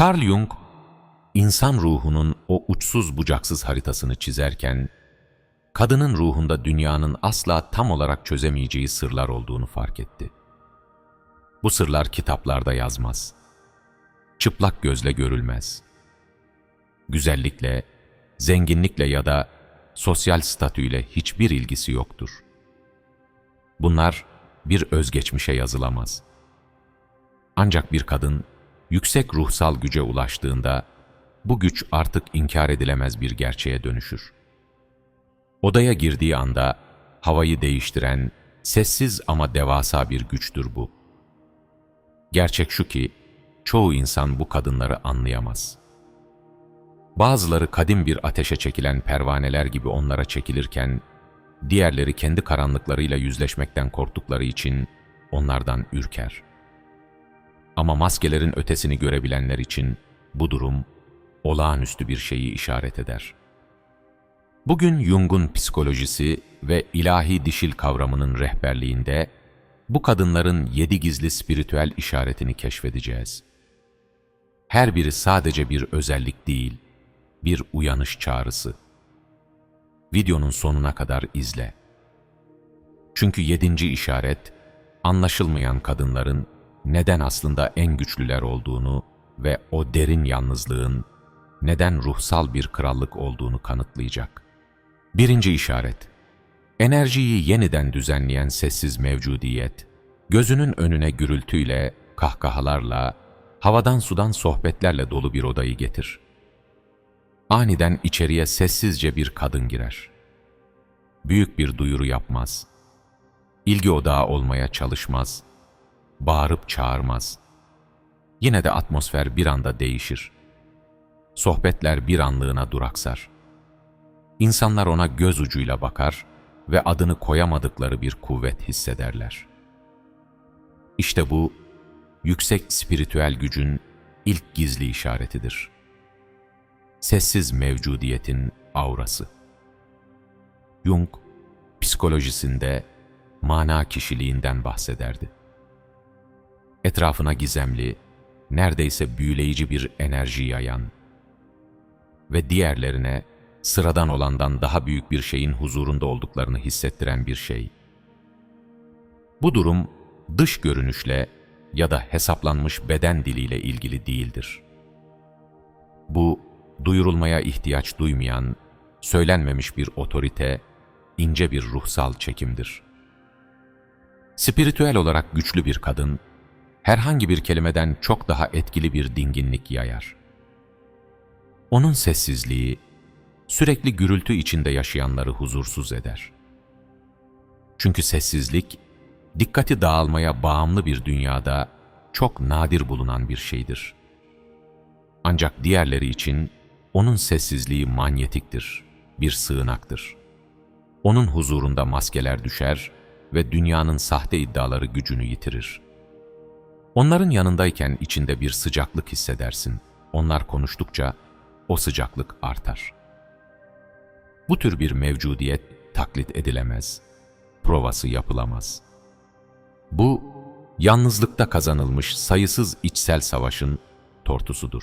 Carl Jung, insan ruhunun o uçsuz bucaksız haritasını çizerken, kadının ruhunda dünyanın asla tam olarak çözemeyeceği sırlar olduğunu fark etti. Bu sırlar kitaplarda yazmaz. Çıplak gözle görülmez. Güzellikle, zenginlikle ya da sosyal statüyle hiçbir ilgisi yoktur. Bunlar bir özgeçmişe yazılamaz. Ancak bir kadın yüksek ruhsal güce ulaştığında bu güç artık inkar edilemez bir gerçeğe dönüşür. Odaya girdiği anda havayı değiştiren sessiz ama devasa bir güçtür bu. Gerçek şu ki çoğu insan bu kadınları anlayamaz. Bazıları kadim bir ateşe çekilen pervaneler gibi onlara çekilirken, diğerleri kendi karanlıklarıyla yüzleşmekten korktukları için onlardan ürker. Ama maskelerin ötesini görebilenler için bu durum olağanüstü bir şeyi işaret eder. Bugün Jung'un psikolojisi ve ilahi dişil kavramının rehberliğinde bu kadınların yedi gizli spiritüel işaretini keşfedeceğiz. Her biri sadece bir özellik değil, bir uyanış çağrısı. Videonun sonuna kadar izle. Çünkü yedinci işaret, anlaşılmayan kadınların neden aslında en güçlüler olduğunu ve o derin yalnızlığın neden ruhsal bir krallık olduğunu kanıtlayacak. Birinci işaret, enerjiyi yeniden düzenleyen sessiz mevcudiyet, gözünün önüne gürültüyle, kahkahalarla, havadan sudan sohbetlerle dolu bir odayı getir. Aniden içeriye sessizce bir kadın girer. Büyük bir duyuru yapmaz. İlgi odağı olmaya çalışmaz. Bağırıp çağırmaz. Yine de atmosfer bir anda değişir. Sohbetler bir anlığına duraksar. İnsanlar ona göz ucuyla bakar ve adını koyamadıkları bir kuvvet hissederler. İşte bu, yüksek spiritüel gücün ilk gizli işaretidir. Sessiz mevcudiyetin aurası. Jung, psikolojisinde mana kişiliğinden bahsederdi. Etrafına gizemli, neredeyse büyüleyici bir enerji yayan ve diğerlerine sıradan olandan daha büyük bir şeyin huzurunda olduklarını hissettiren bir şey. Bu durum dış görünüşle ya da hesaplanmış beden diliyle ilgili değildir. Bu, duyurulmaya ihtiyaç duymayan, söylenmemiş bir otorite, ince bir ruhsal çekimdir. Spiritüel olarak güçlü bir kadın, herhangi bir kelimeden çok daha etkili bir dinginlik yayar. Onun sessizliği, sürekli gürültü içinde yaşayanları huzursuz eder. Çünkü sessizlik, dikkati dağılmaya bağımlı bir dünyada çok nadir bulunan bir şeydir. Ancak diğerleri için onun sessizliği manyetiktir, bir sığınaktır. Onun huzurunda maskeler düşer ve dünyanın sahte iddiaları gücünü yitirir. Onların yanındayken içinde bir sıcaklık hissedersin. Onlar konuştukça o sıcaklık artar. Bu tür bir mevcudiyet taklit edilemez, provası yapılamaz. Bu, yalnızlıkta kazanılmış sayısız içsel savaşın tortusudur.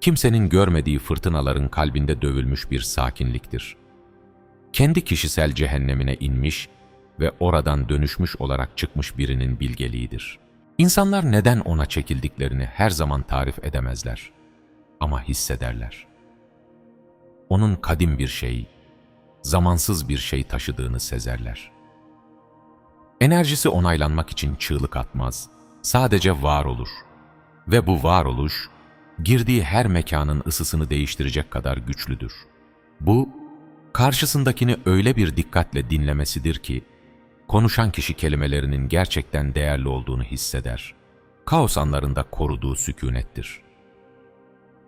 Kimsenin görmediği fırtınaların kalbinde dövülmüş bir sakinliktir. Kendi kişisel cehennemine inmiş ve oradan dönüşmüş olarak çıkmış birinin bilgeliğidir. İnsanlar neden ona çekildiklerini her zaman tarif edemezler ama hissederler. Onun kadim bir şey, zamansız bir şey taşıdığını sezerler. Enerjisi onaylanmak için çığlık atmaz, sadece var olur. Ve bu varoluş, girdiği her mekanın ısısını değiştirecek kadar güçlüdür. Bu, karşısındakini öyle bir dikkatle dinlemesidir ki, konuşan kişi kelimelerinin gerçekten değerli olduğunu hisseder. Kaos anlarında koruduğu sükunettir.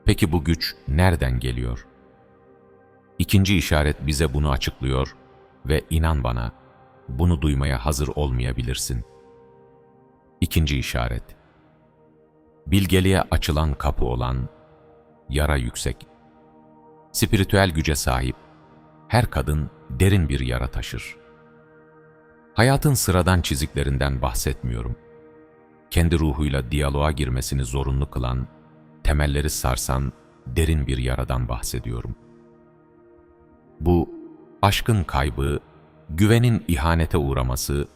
Peki bu güç nereden geliyor? İkinci işaret bize bunu açıklıyor ve inan bana, bunu duymaya hazır olmayabilirsin. İkinci işaret, bilgeliğe açılan kapı olan, yara yüksek, spiritüel güce sahip, her kadın derin bir yara taşır. Hayatın sıradan çiziklerinden bahsetmiyorum. Kendi ruhuyla diyaloğa girmesini zorunlu kılan, temelleri sarsan derin bir yaradan bahsediyorum. Bu, aşkın kaybı, güvenin ihanete uğraması,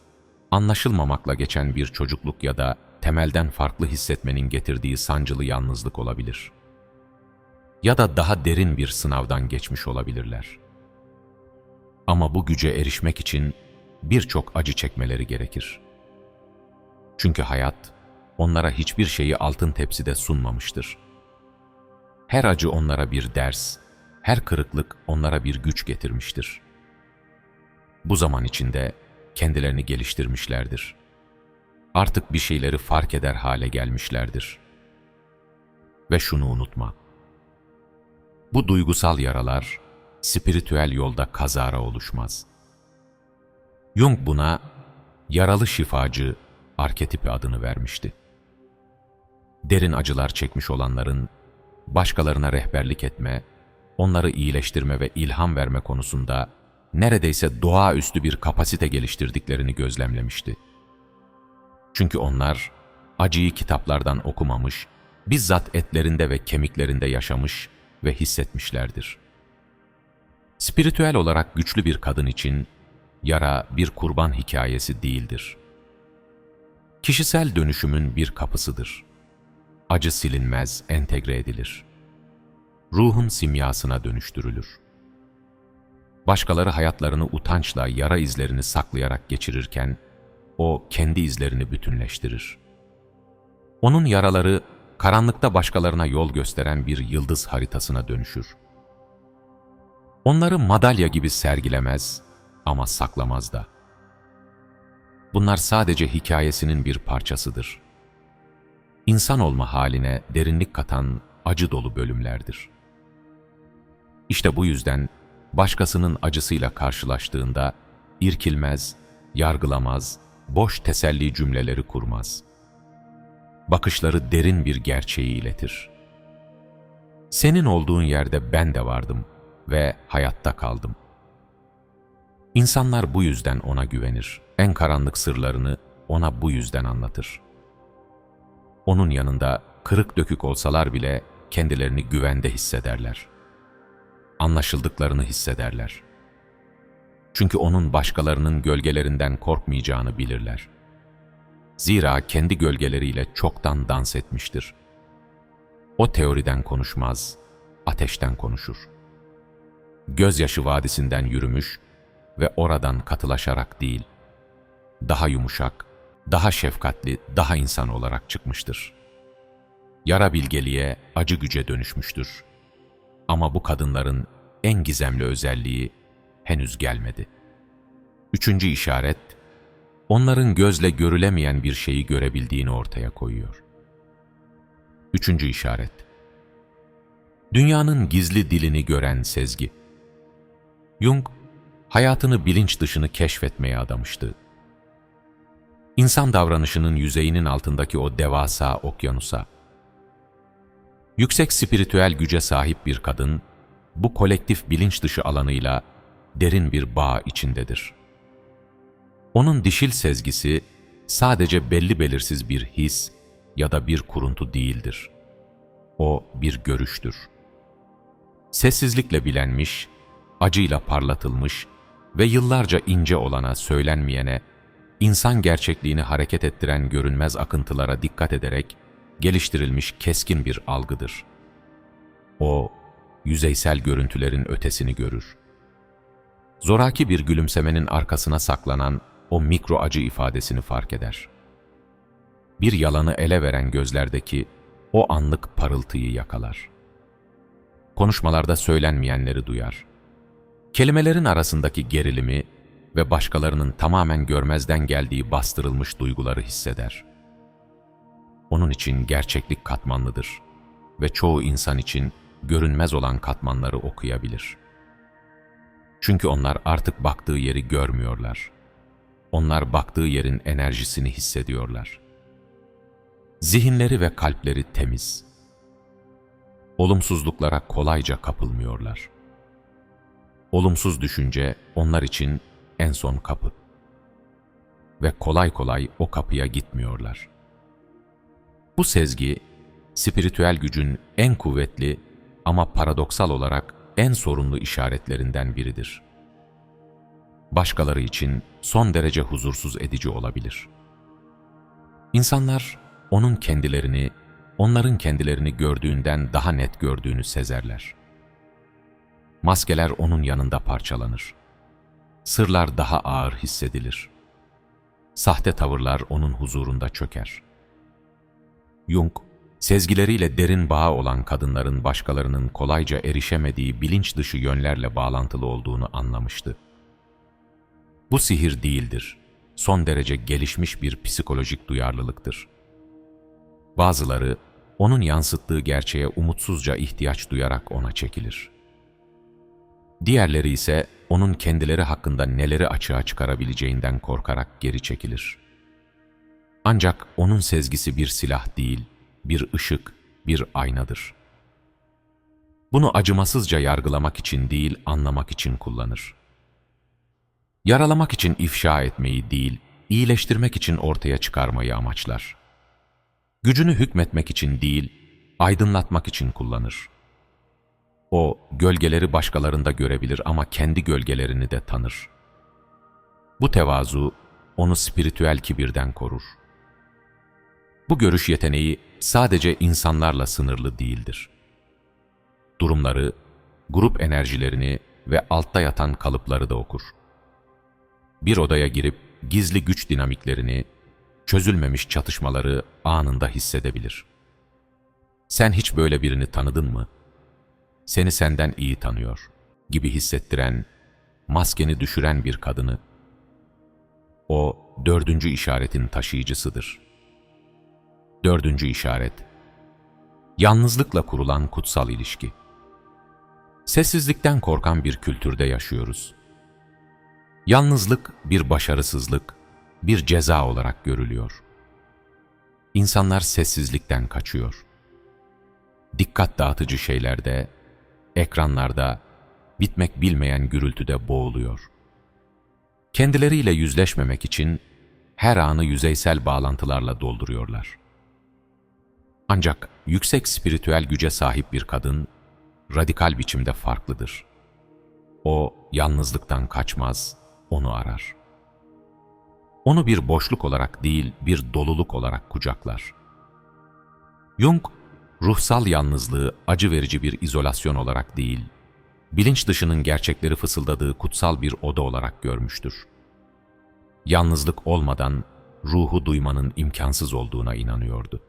anlaşılmamakla geçen bir çocukluk ya da temelden farklı hissetmenin getirdiği sancılı yalnızlık olabilir. Ya da daha derin bir sınavdan geçmiş olabilirler. Ama bu güce erişmek için birçok acı çekmeleri gerekir. Çünkü hayat onlara hiçbir şeyi altın tepside sunmamıştır. Her acı onlara bir ders, her kırıklık onlara bir güç getirmiştir. Bu zaman içinde kendilerini geliştirmişlerdir. Artık bir şeyleri fark eder hale gelmişlerdir. Ve şunu unutma. Bu duygusal yaralar spiritüel yolda kazara oluşmaz. Jung buna yaralı şifacı arketipi adını vermişti. Derin acılar çekmiş olanların başkalarına rehberlik etme, onları iyileştirme ve ilham verme konusunda neredeyse doğaüstü bir kapasite geliştirdiklerini gözlemlemişti. Çünkü onlar acıyı kitaplardan okumamış, bizzat etlerinde ve kemiklerinde yaşamış ve hissetmişlerdir. Spiritüel olarak güçlü bir kadın için yara bir kurban hikayesi değildir. Kişisel dönüşümün bir kapısıdır. Acı silinmez, entegre edilir. Ruhun simyasına dönüştürülür. Başkaları hayatlarını utançla yara izlerini saklayarak geçirirken, o kendi izlerini bütünleştirir. Onun yaraları karanlıkta başkalarına yol gösteren bir yıldız haritasına dönüşür. Onları madalya gibi sergilemez ama saklamaz da. Bunlar sadece hikayesinin bir parçasıdır. İnsan olma haline derinlik katan acı dolu bölümlerdir. İşte bu yüzden başkasının acısıyla karşılaştığında irkilmez, yargılamaz, boş teselli cümleleri kurmaz. Bakışları derin bir gerçeği iletir. Senin olduğun yerde ben de vardım ve hayatta kaldım. İnsanlar bu yüzden ona güvenir. En karanlık sırlarını ona bu yüzden anlatır. Onun yanında kırık dökük olsalar bile kendilerini güvende hissederler. Anlaşıldıklarını hissederler. Çünkü onun başkalarının gölgelerinden korkmayacağını bilirler. Zira kendi gölgeleriyle çoktan dans etmiştir. O teoriden konuşmaz, ateşten konuşur. Gözyaşı vadisinden yürümüş ve oradan katılaşarak değil, daha yumuşak, daha şefkatli, daha insan olarak çıkmıştır. Yara bilgeliğe, acı güce dönüşmüştür. Ama bu kadınların en gizemli özelliği henüz gelmedi. Üçüncü işaret, onların gözle görülemeyen bir şeyi görebildiğini ortaya koyuyor. Üçüncü işaret, dünyanın gizli dilini gören sezgi. Jung, hayatını bilinç dışını keşfetmeye adamıştı. İnsan davranışının yüzeyinin altındaki o devasa okyanusa. Yüksek spiritüel güce sahip bir kadın, bu kolektif bilinç dışı alanıyla derin bir bağ içindedir. Onun dişil sezgisi sadece belli belirsiz bir his ya da bir kuruntu değildir. O bir görüştür. Sessizlikle bilenmiş, acıyla parlatılmış ve yıllarca ince olana, söylenmeyene, insan gerçekliğini hareket ettiren görünmez akıntılara dikkat ederek geliştirilmiş keskin bir algıdır. O, yüzeysel görüntülerin ötesini görür. Zoraki bir gülümsemenin arkasına saklanan o mikro acı ifadesini fark eder. Bir yalanı ele veren gözlerdeki o anlık parıltıyı yakalar. Konuşmalarda söylenmeyenleri duyar. Kelimelerin arasındaki gerilimi ve başkalarının tamamen görmezden geldiği bastırılmış duyguları hisseder. Onun için gerçeklik katmanlıdır ve çoğu insan için görünmez olan katmanları okuyabilir. Çünkü onlar artık baktığı yeri görmüyorlar. Onlar baktığı yerin enerjisini hissediyorlar. Zihinleri ve kalpleri temiz. Olumsuzluklara kolayca kapılmıyorlar. Olumsuz düşünce onlar için en son kapı. Ve kolay kolay o kapıya gitmiyorlar. Bu sezgi, spiritüel gücün en kuvvetli ama paradoksal olarak en sorunlu işaretlerinden biridir. Başkaları için son derece huzursuz edici olabilir. İnsanlar onun kendilerini, onların kendilerini gördüğünden daha net gördüğünü sezerler. Maskeler onun yanında parçalanır. Sırlar daha ağır hissedilir. Sahte tavırlar onun huzurunda çöker. Jung, sezgileriyle derin bağı olan kadınların başkalarının kolayca erişemediği bilinç dışı yönlerle bağlantılı olduğunu anlamıştı. Bu sihir değildir, son derece gelişmiş bir psikolojik duyarlılıktır. Bazıları, onun yansıttığı gerçeğe umutsuzca ihtiyaç duyarak ona çekilir. Diğerleri ise onun kendileri hakkında neleri açığa çıkarabileceğinden korkarak geri çekilir. Ancak onun sezgisi bir silah değil, bir ışık, bir aynadır. Bunu acımasızca yargılamak için değil, anlamak için kullanır. Yaralamak için ifşa etmeyi değil, iyileştirmek için ortaya çıkarmayı amaçlar. Gücünü hükmetmek için değil, aydınlatmak için kullanır. O, gölgeleri başkalarında görebilir ama kendi gölgelerini de tanır. Bu tevazu, onu spiritüel kibirden korur. Bu görüş yeteneği sadece insanlarla sınırlı değildir. Durumları, grup enerjilerini ve altta yatan kalıpları da okur. Bir odaya girip gizli güç dinamiklerini, çözülmemiş çatışmaları anında hissedebilir. Sen hiç böyle birini tanıdın mı? Seni senden iyi tanıyor gibi hissettiren, maskeni düşüren bir kadını. O dördüncü işaretin taşıyıcısıdır. Dördüncü işaret, yalnızlıkla kurulan kutsal ilişki. Sessizlikten korkan bir kültürde yaşıyoruz. Yalnızlık bir başarısızlık, bir ceza olarak görülüyor. İnsanlar sessizlikten kaçıyor. Dikkat dağıtıcı şeylerde, ekranlarda, bitmek bilmeyen gürültüde boğuluyor. Kendileriyle yüzleşmemek için her anı yüzeysel bağlantılarla dolduruyorlar. Ancak yüksek spiritüel güce sahip bir kadın, radikal biçimde farklıdır. O, yalnızlıktan kaçmaz, onu arar. Onu bir boşluk olarak değil, bir doluluk olarak kucaklar. Jung, ruhsal yalnızlığı acı verici bir izolasyon olarak değil, bilinç dışının gerçekleri fısıldadığı kutsal bir oda olarak görmüştür. Yalnızlık olmadan ruhu duymanın imkansız olduğuna inanıyordu.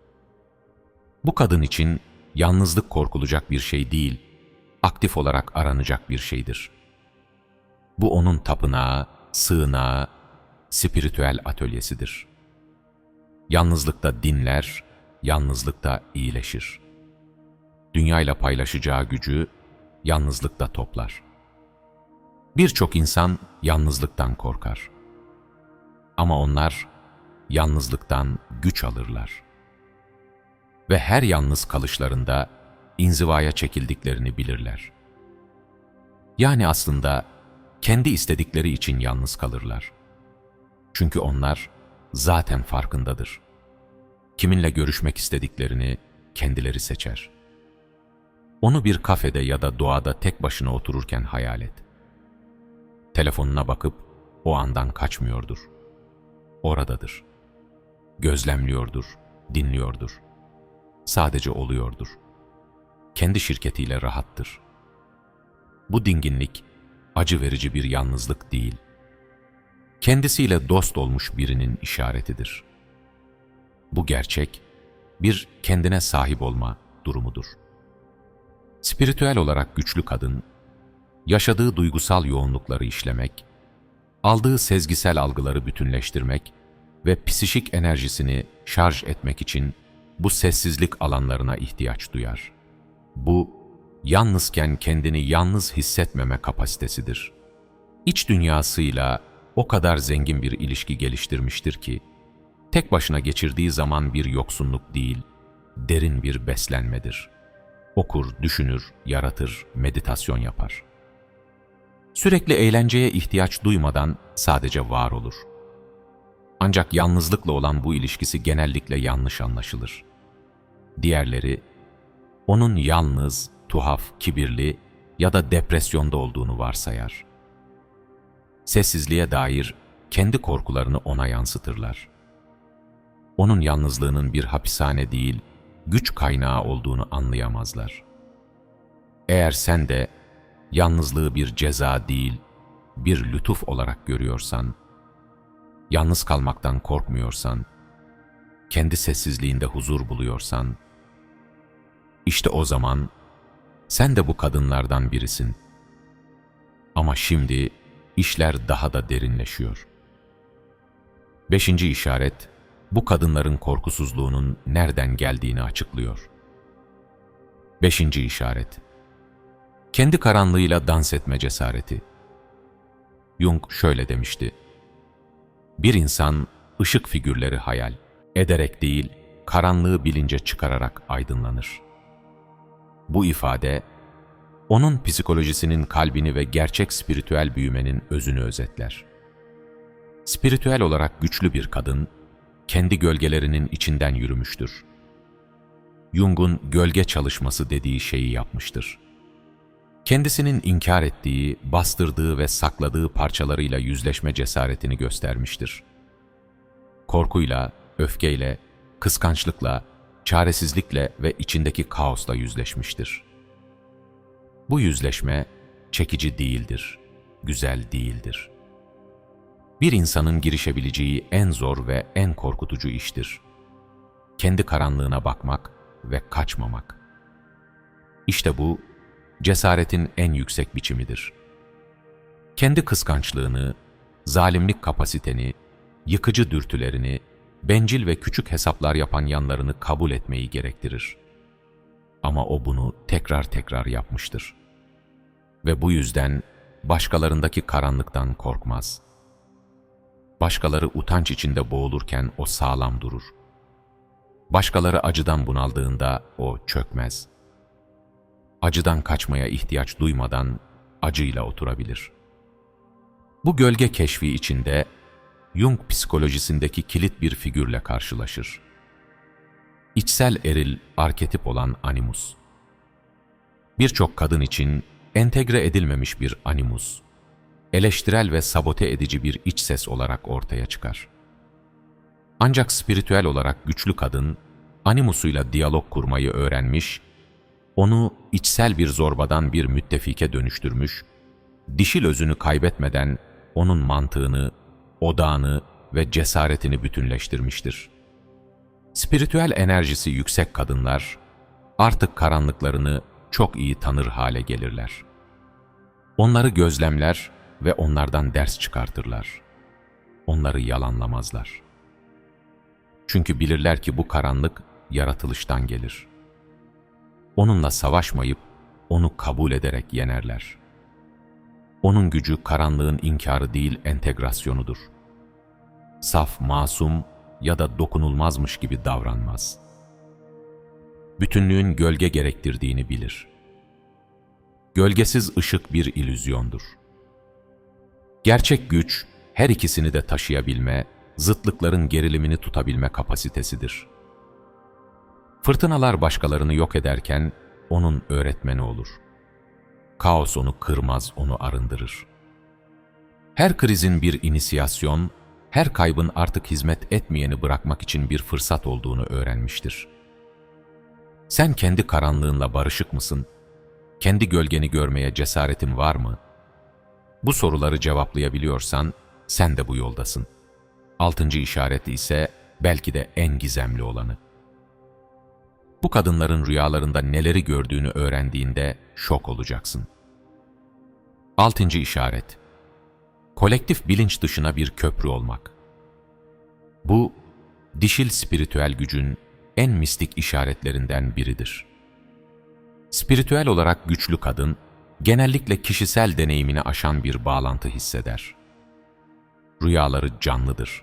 Bu kadın için yalnızlık korkulacak bir şey değil, aktif olarak aranacak bir şeydir. Bu onun tapınağı, sığınağı, spiritüel atölyesidir. Yalnızlıkta dinler, yalnızlıkta iyileşir. Dünyayla paylaşacağı gücü yalnızlıkta toplar. Birçok insan yalnızlıktan korkar. Ama onlar yalnızlıktan güç alırlar. Ve her yalnız kalışlarında inzivaya çekildiklerini bilirler. Yani aslında kendi istedikleri için yalnız kalırlar. Çünkü onlar zaten farkındadır. Kiminle görüşmek istediklerini kendileri seçer. Onu bir kafede ya da doğada tek başına otururken hayal et. Telefonuna bakıp o andan kaçmıyordur. Oradadır. Gözlemliyordur, dinliyordur. Sadece oluyordur. Kendi şirketiyle rahattır. Bu dinginlik acı verici bir yalnızlık değil, kendisiyle dost olmuş birinin işaretidir. Bu gerçek, bir kendine sahip olma durumudur. Spiritüel olarak güçlü kadın, yaşadığı duygusal yoğunlukları işlemek, aldığı sezgisel algıları bütünleştirmek ve psişik enerjisini şarj etmek için bu sessizlik alanlarına ihtiyaç duyar. Bu, yalnızken kendini yalnız hissetmeme kapasitesidir. İç dünyasıyla o kadar zengin bir ilişki geliştirmiştir ki, tek başına geçirdiği zaman bir yoksunluk değil, derin bir beslenmedir. Okur, düşünür, yaratır, meditasyon yapar. Sürekli eğlenceye ihtiyaç duymadan sadece var olur. Ancak yalnızlıkla olan bu ilişkisi genellikle yanlış anlaşılır. Diğerleri, onun yalnız, tuhaf, kibirli ya da depresyonda olduğunu varsayar. Sessizliğe dair kendi korkularını ona yansıtırlar. Onun yalnızlığının bir hapishane değil, güç kaynağı olduğunu anlayamazlar. Eğer sen de yalnızlığı bir ceza değil, bir lütuf olarak görüyorsan, yalnız kalmaktan korkmuyorsan, kendi sessizliğinde huzur buluyorsan, işte o zaman sen de bu kadınlardan birisin. Ama şimdi işler daha da derinleşiyor. Beşinci işaret, bu kadınların korkusuzluğunun nereden geldiğini açıklıyor. Beşinci işaret, kendi karanlığıyla dans etme cesareti. Jung şöyle demişti, bir insan ışık figürleri hayal, ederek değil, karanlığı bilince çıkararak aydınlanır. Bu ifade, onun psikolojisinin kalbini ve gerçek spiritüel büyümenin özünü özetler. Spiritüel olarak güçlü bir kadın, kendi gölgelerinin içinden yürümüştür. Jung'un gölge çalışması dediği şeyi yapmıştır. Kendisinin inkar ettiği, bastırdığı ve sakladığı parçalarıyla yüzleşme cesaretini göstermiştir. Korkuyla, öfkeyle, kıskançlıkla, çaresizlikle ve içindeki kaosla yüzleşmiştir. Bu yüzleşme çekici değildir, güzel değildir. Bir insanın girişebileceği en zor ve en korkutucu iştir. Kendi karanlığına bakmak ve kaçmamak. İşte bu, cesaretin en yüksek biçimidir. Kendi kıskançlığını, zalimlik kapasiteni, yıkıcı dürtülerini, bencil ve küçük hesaplar yapan yanlarını kabul etmeyi gerektirir. Ama o bunu tekrar tekrar yapmıştır. Ve bu yüzden başkalarındaki karanlıktan korkmaz. Başkaları utanç içinde boğulurken o sağlam durur. Başkaları acıdan bunaldığında o çökmez. Acıdan kaçmaya ihtiyaç duymadan acıyla oturabilir. Bu gölge keşfi içinde Jung psikolojisindeki kilit bir figürle karşılaşır. İçsel eril arketip olan animus. Birçok kadın için entegre edilmemiş bir animus, eleştirel ve sabote edici bir iç ses olarak ortaya çıkar. Ancak spiritüel olarak güçlü kadın, animusuyla diyalog kurmayı öğrenmiş, onu içsel bir zorbadan bir müttefike dönüştürmüş, dişil özünü kaybetmeden onun mantığını, odağını ve cesaretini bütünleştirmiştir. Spiritüel enerjisi yüksek kadınlar artık karanlıklarını çok iyi tanır hale gelirler. Onları gözlemler ve onlardan ders çıkartırlar. Onları yalanlamazlar. Çünkü bilirler ki bu karanlık yaratılıştan gelir. Onunla savaşmayıp onu kabul ederek yenerler. Onun gücü karanlığın inkarı değil entegrasyonudur saf, masum ya da dokunulmazmış gibi davranmaz. Bütünlüğün gölge gerektirdiğini bilir. Gölgesiz ışık bir ilüzyondur. Gerçek güç, her ikisini de taşıyabilme, zıtlıkların gerilimini tutabilme kapasitesidir. Fırtınalar başkalarını yok ederken, onun öğretmeni olur. Kaos onu kırmaz, onu arındırır. Her krizin bir inisiyasyon, her kaybın artık hizmet etmeyeni bırakmak için bir fırsat olduğunu öğrenmiştir. Sen kendi karanlığınla barışık mısın? Kendi gölgeni görmeye cesaretin var mı? Bu soruları cevaplayabiliyorsan sen de bu yoldasın. Altıncı işareti ise belki de en gizemli olanı. Bu kadınların rüyalarında neleri gördüğünü öğrendiğinde şok olacaksın. Altıncı işaret kolektif bilinç dışına bir köprü olmak. Bu, dişil spiritüel gücün en mistik işaretlerinden biridir. Spiritüel olarak güçlü kadın, genellikle kişisel deneyimini aşan bir bağlantı hisseder. Rüyaları canlıdır.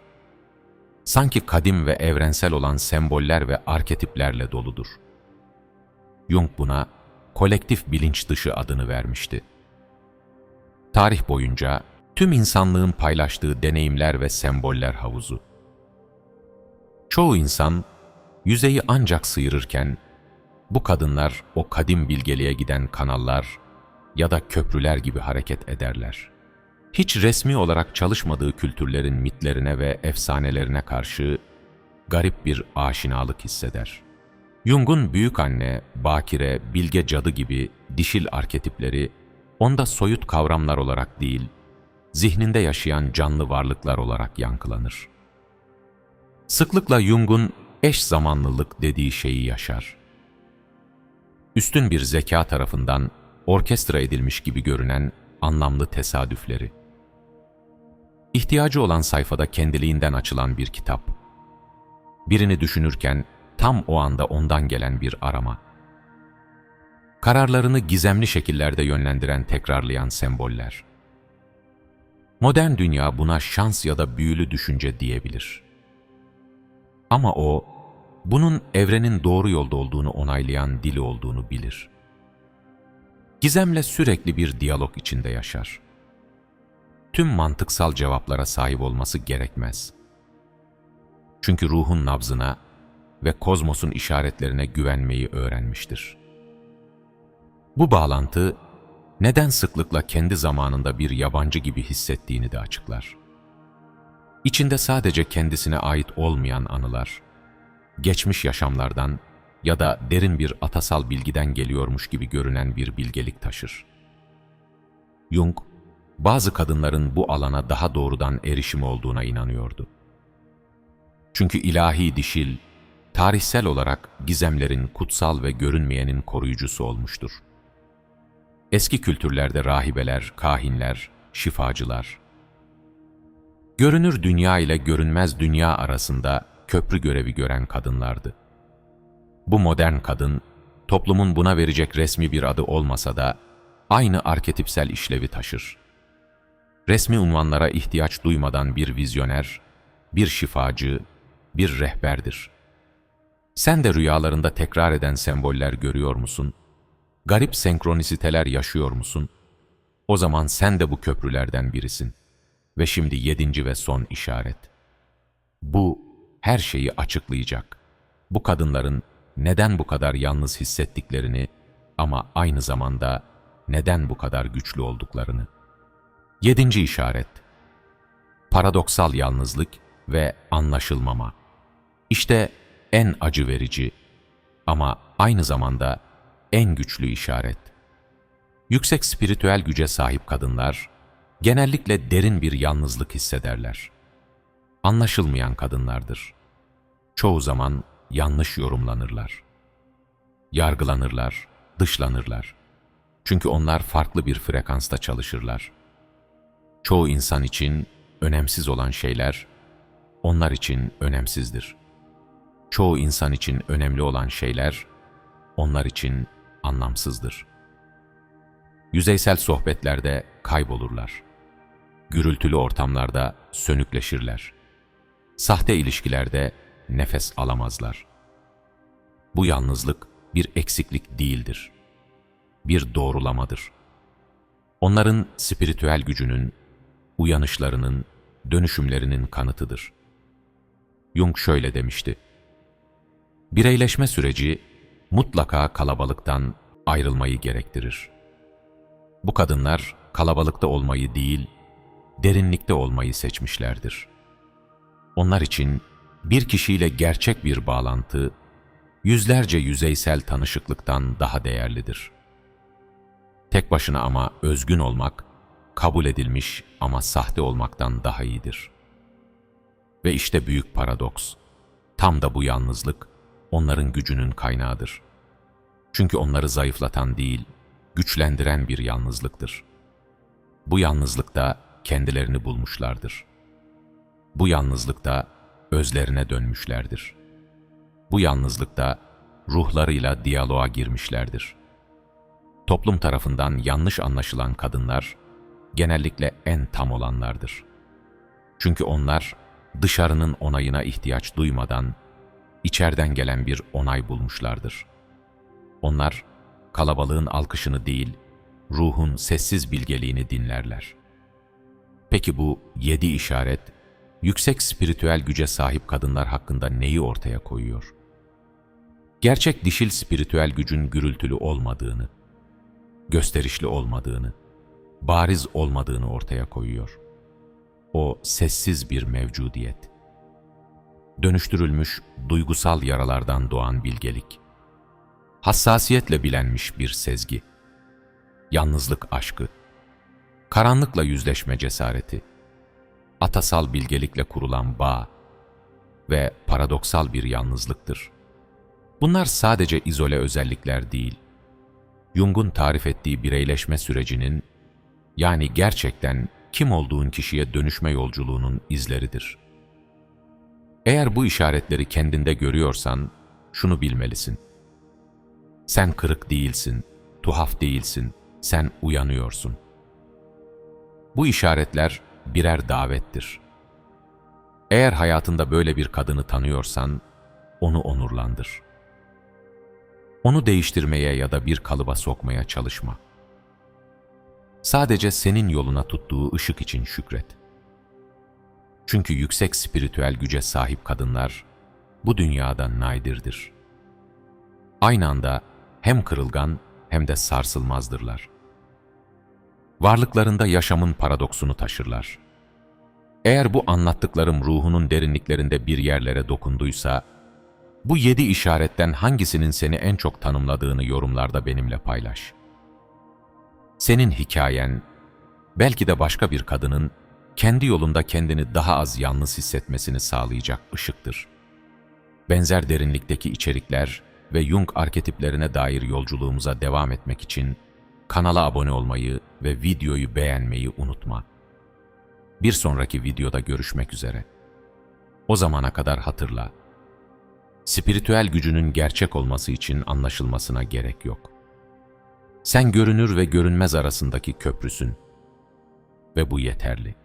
Sanki kadim ve evrensel olan semboller ve arketiplerle doludur. Jung buna kolektif bilinç dışı adını vermişti. Tarih boyunca tüm insanlığın paylaştığı deneyimler ve semboller havuzu. Çoğu insan yüzeyi ancak sıyırırken, bu kadınlar o kadim bilgeliğe giden kanallar ya da köprüler gibi hareket ederler. Hiç resmi olarak çalışmadığı kültürlerin mitlerine ve efsanelerine karşı garip bir aşinalık hisseder. Jung'un büyük anne, bakire, bilge cadı gibi dişil arketipleri onda soyut kavramlar olarak değil, zihninde yaşayan canlı varlıklar olarak yankılanır. Sıklıkla Jung'un eş zamanlılık dediği şeyi yaşar. Üstün bir zeka tarafından orkestra edilmiş gibi görünen anlamlı tesadüfleri. İhtiyacı olan sayfada kendiliğinden açılan bir kitap. Birini düşünürken tam o anda ondan gelen bir arama. Kararlarını gizemli şekillerde yönlendiren tekrarlayan semboller. Modern dünya buna şans ya da büyülü düşünce diyebilir. Ama o, bunun evrenin doğru yolda olduğunu onaylayan dili olduğunu bilir. Gizemle sürekli bir diyalog içinde yaşar. Tüm mantıksal cevaplara sahip olması gerekmez. Çünkü ruhun nabzına ve kozmosun işaretlerine güvenmeyi öğrenmiştir. Bu bağlantı, neden sıklıkla kendi zamanında bir yabancı gibi hissettiğini de açıklar. İçinde sadece kendisine ait olmayan anılar, geçmiş yaşamlardan ya da derin bir atasal bilgiden geliyormuş gibi görünen bir bilgelik taşır. Jung, bazı kadınların bu alana daha doğrudan erişimi olduğuna inanıyordu. Çünkü ilahi dişil, tarihsel olarak gizemlerin kutsal ve görünmeyenin koruyucusu olmuştur. Eski kültürlerde rahibeler, kahinler, şifacılar, görünür dünya ile görünmez dünya arasında köprü görevi gören kadınlardı. Bu modern kadın, toplumun buna verecek resmi bir adı olmasa da aynı arketipsel işlevi taşır. Resmi unvanlara ihtiyaç duymadan bir vizyoner, bir şifacı, bir rehberdir. Sen de rüyalarında tekrar eden semboller görüyor musun? Garip senkronisiteler yaşıyor musun? O zaman sen de bu köprülerden birisin. Ve şimdi yedinci ve son işaret. Bu her şeyi açıklayacak. Bu kadınların neden bu kadar yalnız hissettiklerini ama aynı zamanda neden bu kadar güçlü olduklarını. Yedinci işaret. Paradoksal yalnızlık ve anlaşılmama. İşte en acı verici ama aynı zamanda en güçlü işaret. Yüksek spiritüel güce sahip kadınlar genellikle derin bir yalnızlık hissederler. Anlaşılmayan kadınlardır. Çoğu zaman yanlış yorumlanırlar. Yargılanırlar, dışlanırlar. Çünkü onlar farklı bir frekansta çalışırlar. Çoğu insan için önemsiz olan şeyler, onlar için önemsizdir. Çoğu insan için önemli olan şeyler, onlar için anlamsızdır. Yüzeysel sohbetlerde kaybolurlar. Gürültülü ortamlarda sönükleşirler. Sahte ilişkilerde nefes alamazlar. Bu yalnızlık bir eksiklik değildir. Bir doğrulamadır. Onların spiritüel gücünün, uyanışlarının, dönüşümlerinin kanıtıdır. Jung şöyle demişti. Bireyleşme süreci mutlaka kalabalıktan ayrılmayı gerektirir. Bu kadınlar kalabalıkta olmayı değil, derinlikte olmayı seçmişlerdir. Onlar için bir kişiyle gerçek bir bağlantı, yüzlerce yüzeysel tanışıklıktan daha değerlidir. Tek başına ama özgün olmak, kabul edilmiş ama sahte olmaktan daha iyidir. Ve işte büyük paradoks. Tam da bu yalnızlık, onların gücünün kaynağıdır. Çünkü onları zayıflatan değil, güçlendiren bir yalnızlıktır. Bu yalnızlıkta kendilerini bulmuşlardır. Bu yalnızlıkta özlerine dönmüşlerdir. Bu yalnızlıkta ruhlarıyla diyaloğa girmişlerdir. Toplum tarafından yanlış anlaşılan kadınlar genellikle en tam olanlardır. Çünkü onlar dışarının onayına ihtiyaç duymadan içeriden gelen bir onay bulmuşlardır. Onlar kalabalığın alkışını değil, ruhun sessiz bilgeliğini dinlerler. Peki bu yedi işaret yüksek spiritüel güce sahip kadınlar hakkında neyi ortaya koyuyor? gerçek dişil spiritüel gücün gürültülü olmadığını, gösterişli olmadığını, bariz olmadığını ortaya koyuyor. O sessiz bir mevcudiyet. Dönüştürülmüş duygusal yaralardan doğan bilgelik. Hassasiyetle bilenmiş bir sezgi. Yalnızlık aşkı. Karanlıkla yüzleşme cesareti. Atasal bilgelikle kurulan bağ ve paradoksal bir yalnızlıktır. Bunlar sadece izole özellikler değil, Jung'un tarif ettiği bireyleşme sürecinin, yani gerçekten kim olduğun kişiye dönüşme yolculuğunun izleridir. Eğer bu işaretleri kendinde görüyorsan, şunu bilmelisin. Sen kırık değilsin, tuhaf değilsin, sen uyanıyorsun. Bu işaretler birer davettir. Eğer hayatında böyle bir kadını tanıyorsan, onu onurlandır. Onu değiştirmeye ya da bir kalıba sokmaya çalışma. Sadece senin yoluna tuttuğu ışık için şükret. Çünkü yüksek spiritüel güce sahip kadınlar bu dünyada nadirdir. Aynı anda hem kırılgan hem de sarsılmazdırlar. Varlıklarında yaşamın paradoksunu taşırlar. Eğer bu anlattıklarım ruhunun derinliklerinde bir yerlere dokunduysa, bu yedi işaretten hangisinin seni en çok tanımladığını yorumlarda benimle paylaş. Senin hikayen, belki de başka bir kadının kendi yolunda kendini daha az yalnız hissetmesini sağlayacak ışıktır. Benzer derinlikteki içerikler ve Jung arketiplerine dair yolculuğumuza devam etmek için kanala abone olmayı ve videoyu beğenmeyi unutma. Bir sonraki videoda görüşmek üzere. O zamana kadar hatırla. Spiritüel gücünün gerçek olması için anlaşılmasına gerek yok. Sen görünür ve görünmez arasındaki köprüsün ve bu yeterli.